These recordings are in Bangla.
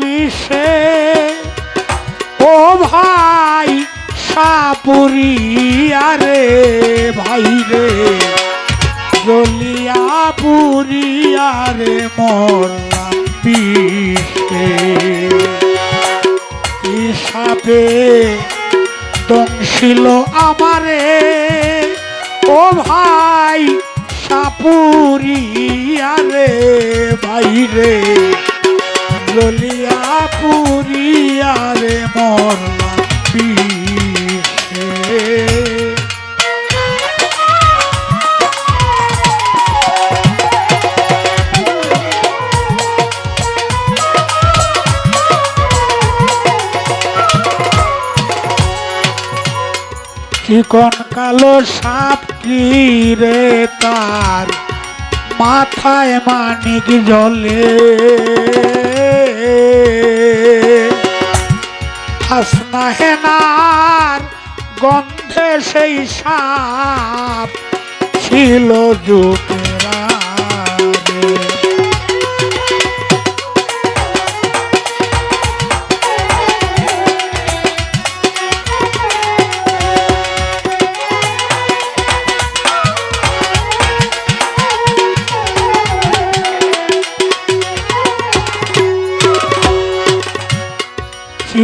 মিশে ও ভাই সাপুরিয়া রে ভাই রে। জলিয়া পুরিয়া রে মরলাম বিষে হিসাবে দংশিল আমারে। ও ভাই সাপুরিয়া রে ভাই রে। ললিয়া পুরিয়া রে মরলাম বিষে চিকন কালো সাপ কি রে তার? মাথায় মানিক জলে। হাসনা হেনার গন্ধে সেই সাপ ছিল যুগেরা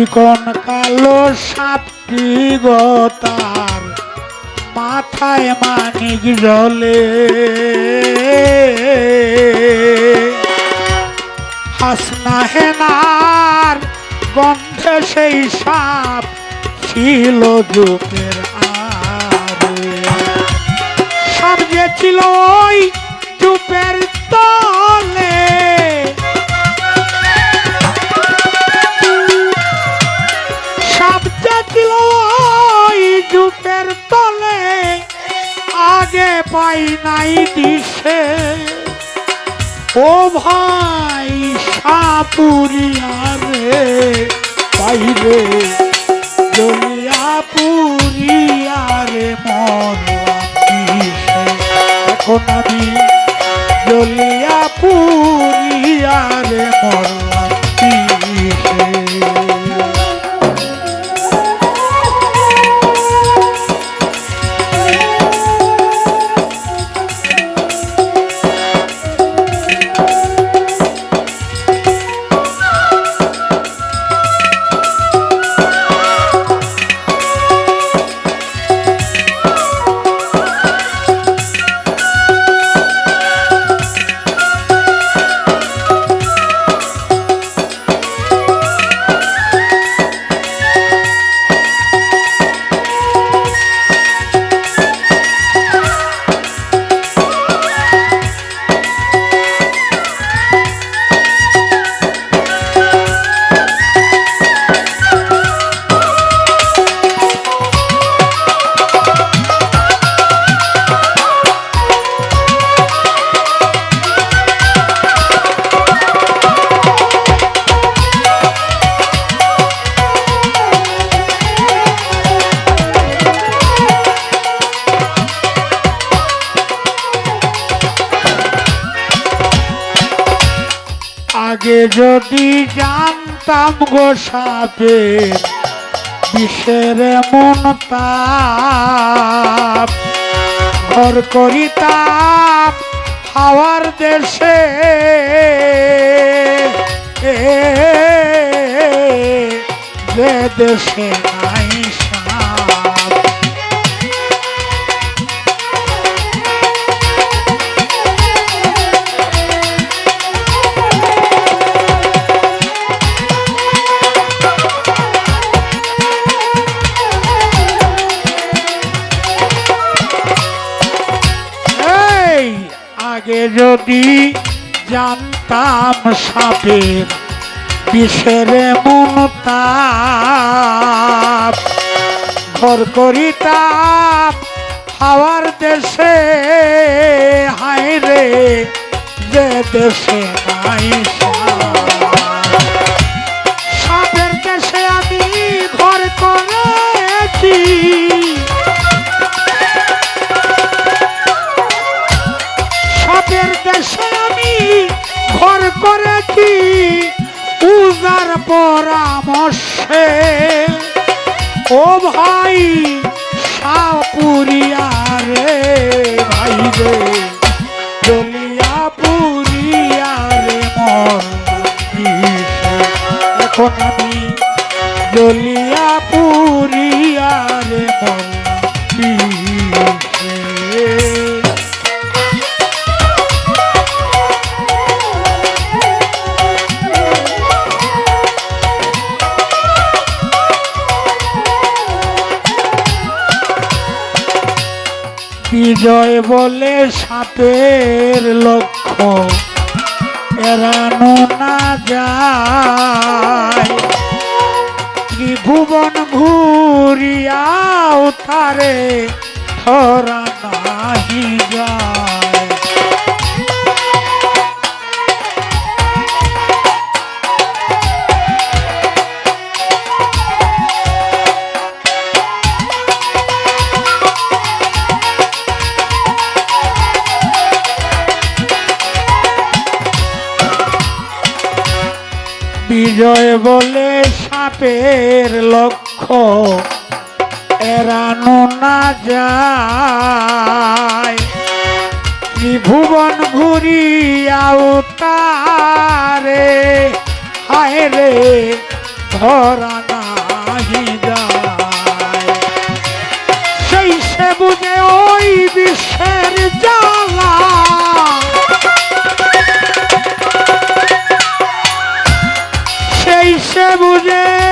চিকন কালো সাপটি গতার মাথায় মানিক জলে। হাসনা হেনার গন্ধে সেই সাপ ছিল যুগের আরে সাপ যে ছিল ওই চুপের পাই নাই দিশে। ও ভাই সাপুরিয়া রে ভাই রে। জলিয়া পুরিয়া রে মরলাম এখন আমি জলিয়া পুরিয়া আগে যদি জানতাম গো সাপের বিষের মন তাপ ঘর করিতাম হাওয়ার দেশে দেশে নাই আগে যদি জানতাম সাপের বিষের মন তাপ। ঘর করিতাম হাওয়ার দেশে। হায় রে, যে দেশে নাই ও ভাই সাপুরিয়া রে ভাই রে। জলিয়া পুরিয়া রে মর এখন আমি জলিয়া বিজয় বলে সাপের লক্ষ্য। এড়ানো না যায়। ত্রিভুবন ঘুরিয়াও তারে ধরা নাহি যায়। বিজয় বলে সাপের লক্ষ্য, এড়ানো না যায়। ত্রিভুবন ঘুরিয়াও তারে হায় রে, ধরা নাহি যায়। সেই সে বুঝে ওই বিশ্বের জ্বালা সে বুঝে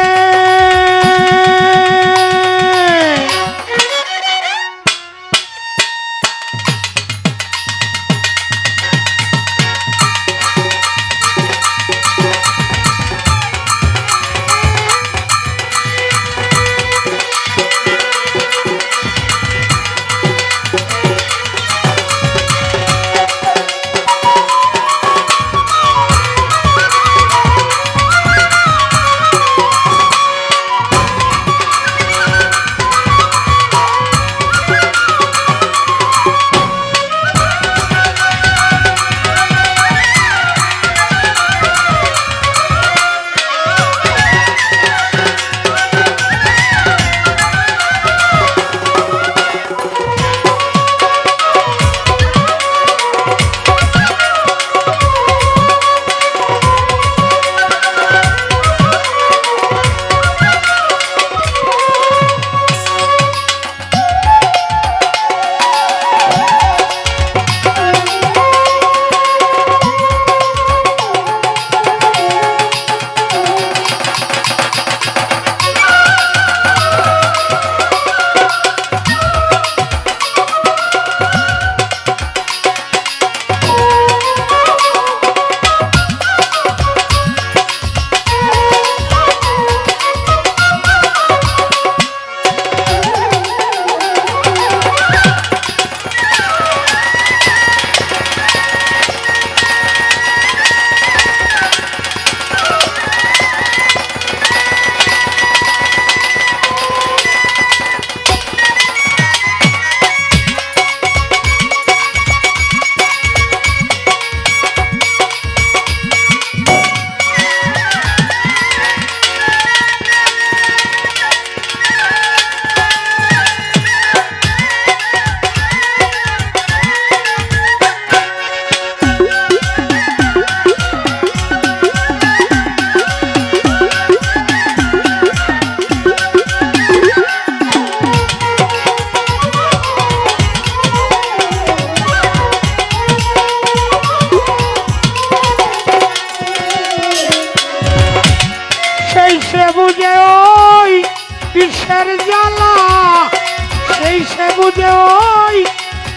বুঝে ওই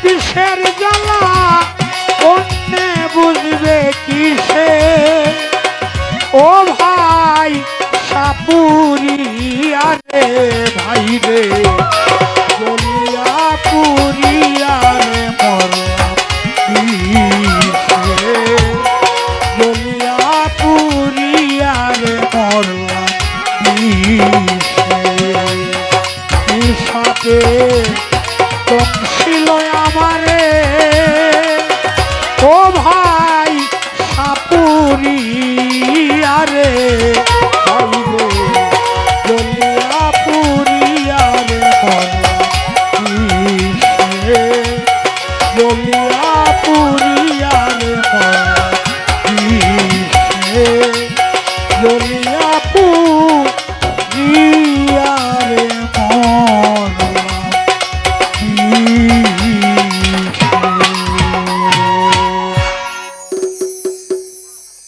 বিশ্বের জ্বালা? অন্যে বুঝবে কিসে? ও ভাই সাপুরি আরে ভাই রে। জমিয়া পুরী